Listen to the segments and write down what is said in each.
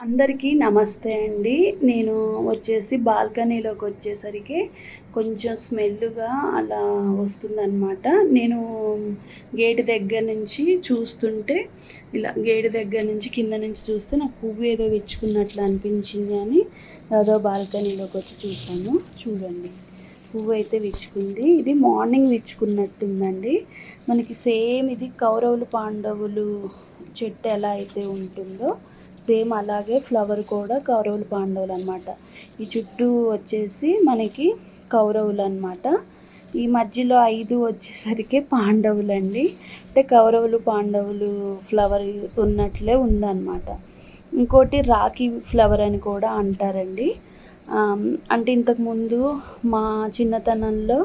అందరికీ నమస్తే అండి. నేను వచ్చేసి బాల్కనీలోకి వచ్చేసరికి కొంచెం స్మెల్గా అలా వస్తుందన్నమాట. నేను గేట్ దగ్గర నుంచి చూస్తుంటే ఇలా గేట్ దగ్గర నుంచి కింద నుంచి చూస్తే నాకు పువ్వు ఏదో విచ్చుకున్నట్లు అనిపించింది అని ఏదో బాల్కనీలోకి వచ్చి చూసాను చూడండి. పువ్వు అయితే విచ్చుకుంది. ఇది మార్నింగ్ విచ్చుకున్నట్టుందండి. మనకి సేమ్ ఇది కౌరవులు పాండవులు చెట్టు ఎలా అయితే ఉంటుందో సేమ్ అలాగే ఫ్లవర్ కూడా కౌరవులు పాండవులు అనమాట ఈ చుట్టూ వచ్చేసి మనకి కౌరవులు అనమాట ఈ మధ్యలో ఐదు వచ్చేసరికి పాండవులండి. అంటే కౌరవులు పాండవులు ఫ్లవర్ ఉన్నట్లే ఉందన్నమాట. ఇంకోటి రాఖీ ఫ్లవర్ అని కూడా అంటారండి. అంటే ఇంతకుముందు మా చిన్నతనంలో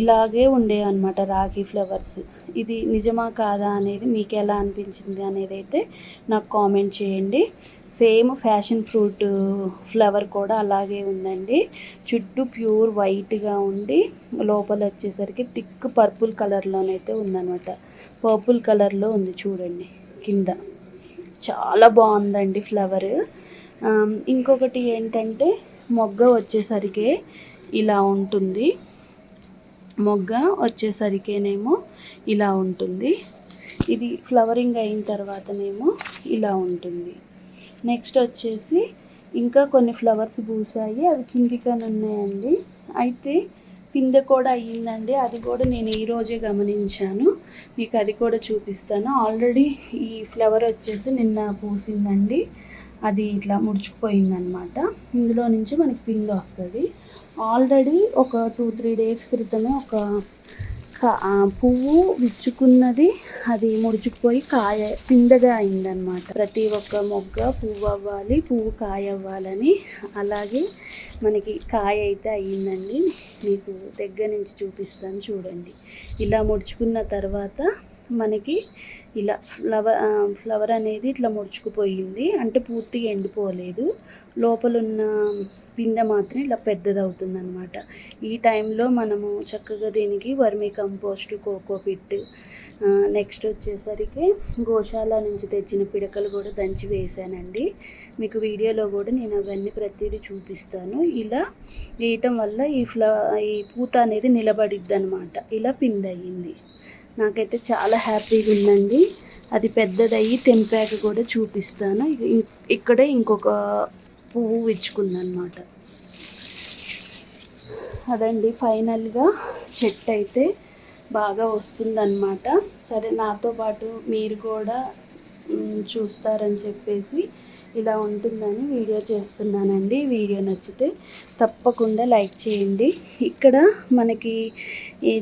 ఇలాగే ఉండేవి అనమాట రాఖీ ఫ్లవర్స్. ఇది నిజమా కాదా అనేది మీకు ఎలా అనిపించింది అనేది అయితే నాకు కామెంట్ చేయండి. సేమ్ ఫ్యాషన్ ఫ్రూట్ ఫ్లవర్ కూడా అలాగే ఉందండి. చుట్టూ ప్యూర్ వైట్గా ఉండి లోపల వచ్చేసరికి థిక్ పర్పుల్ కలర్లోనైతే ఉందన్నమాట. పర్పుల్ కలర్లో ఉంది చూడండి కింద. చాలా బాగుందండి ఫ్లవర్. ఇంకొకటి ఏంటంటే మొగ్గ వచ్చేసరికి ఇలా ఉంటుంది. మొగ్గ వచ్చేసరికేనేమో ఇలా ఉంటుంది. ఇది ఫ్లవరింగ్ అయిన తర్వాతనేమో ఇలా ఉంటుంది. నెక్స్ట్ వచ్చేసి ఇంకా కొన్ని ఫ్లవర్స్ పూసాయి అవి కిందికని ఉన్నాయండి అయితే పిందె కూడా అయ్యిందండి. అది కూడా నేను ఈరోజే గమనించాను. మీకు అది కూడా చూపిస్తాను. ఆల్రెడీ ఈ ఫ్లవర్ వచ్చేసి నిన్న పూసిందండి. అది ఇట్లా ముడుచుకుపోయిందనమాట. ఇందులో నుంచి మనకి పిండి వస్తుంది. ఆల్రెడీ ఒక టూ త్రీ డేస్ క్రితమే ఒక పువ్వు విచ్చుకున్నది. అది ముడుచుకుపోయి కాయ పిందగా అయిందనమాట ప్రతి ఒక్క మొగ్గ పువ్వు అవ్వాలి పువ్వు కాయ అవ్వాలని. అలాగే మనకి కాయ అయితే అయ్యిందండి. మీకు దగ్గర నుంచి చూపిస్తాను చూడండి. ఇలా ముడుచుకున్న తర్వాత మనకి ఇలా ఫ్లవర్ ఫ్లవర్ అనేది ఇట్లా ముడుచుకుపోయింది. అంటే పూర్తిగా ఎండిపోలేదు. లోపల ఉన్న పిందె మాత్రం ఇలా పెద్దదవుతుంది అనమాట ఈ టైంలో మనము చక్కగా దీనికి vermicompost coco pit next వచ్చేసరికి గోశాల నుంచి తెచ్చిన పిడకలు కూడా దంచి వేసానండి మీకు వీడియోలో కూడా నేను అవన్నీ ప్రతిదీ చూపిస్తాను. ఇలా వేయటం వల్ల ఈ ఫ్ల ఈ పూత అనేది నిలబడిద్ది అనమాట ఇలా పిందయ్యింది. నాకైతే చాలా హ్యాపీగా ఉందండి. అది పెద్దదయ్యి తెంపాక కూడా చూపిస్తాను. ఇక్కడే ఇంకొక పువ్వు విచ్చుకుందనమాట అదండి ఫైనల్గా చెట్టు అయితే బాగా వస్తుందన్నమాట. సరే నాతో పాటు మీరు కూడా చూస్తారని చెప్పేసి ఇలా ఉంటుందని వీడియో చేస్తున్నానండి. వీడియో నచ్చితే తప్పకుండా లైక్ చేయండి. ఇక్కడ మనకి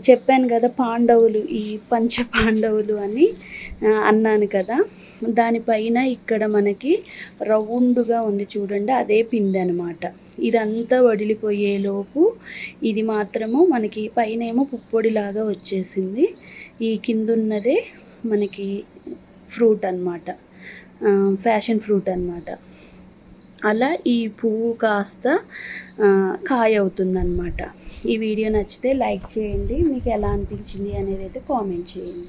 చెప్పాను కదా పాండవులు ఈ పంచ పాండవులు అని అన్నాను కదా. దానిపైన ఇక్కడ మనకి రౌండ్గా ఉంది చూడండి అదే పిండి అనమాట ఇదంతా వడిలిపోయేలోపు ఇది మాత్రము మనకి పైన ఏమో పుప్పొడిలాగా వచ్చేసింది. ఈ కింద ఉన్నదే మనకి ఫ్రూట్ అనమాట ఫ్యాషన్ ఫ్రూట్ అనమాట అలా ఈ పువ్వు కాస్త కాయ అవుతుందన్నమాట ఈ వీడియో నచ్చితే లైక్ చేయండి. మీకు ఎలా అనిపించింది అనేది అయితే కామెంట్ చేయండి.